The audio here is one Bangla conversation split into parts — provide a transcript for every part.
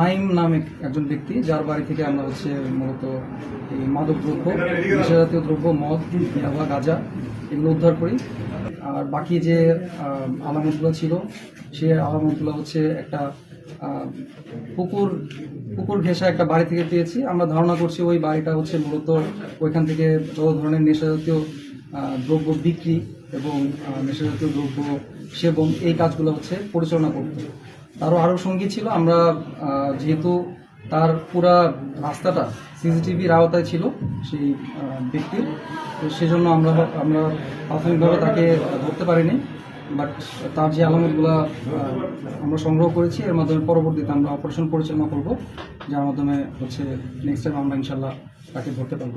নাইম নামে একজন ব্যক্তি, যার বাড়ি থেকে আমরা হচ্ছে মূলত এই মাদক দ্রব্য নেশাজাতীয় দ্রব্য, মদ ইয়াবা গাঁজা এগুলো উদ্ধার করি। আর বাকি যে আলামতগুলো ছিল, সে আলামতগুলো হচ্ছে একটা পুকুর পুকুর ঘেঁষা একটা বাড়ি থেকে পেয়েছি। আমরা ধারণা করছি ওই বাড়িটা হচ্ছে মূলত ওইখান থেকে যত ধরনের নেশাজাতীয় দ্রব্য বিক্রি এবং নেশাজাতীয় দ্রব্য সেবন এই কাজগুলো হচ্ছে পরিচালনা করতো। তারও আরও সঙ্গী ছিল। আমরা যেহেতু তার পুরা রাস্তাটা সিসিটিভির আওতায় ছিল সেই ব্যক্তির সেজন্য আমরা আমরা প্রাথমিকভাবে তাকে ধরতে পারিনি। বাট তার যে আলামতগুলো আমরা সংগ্রহ করেছি, এর মাধ্যমে পরবর্তীতে আমরা অপারেশন পরিচালনা করব, যার মাধ্যমে হচ্ছে নেক্সট টাইম আমরা ইনশাল্লাহ তাকে ধরতে পারব।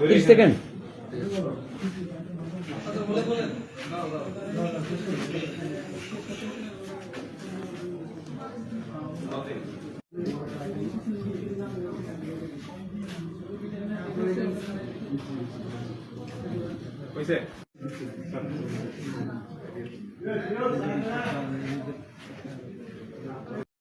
তিরিশ সেকেন্ড Yes, yes.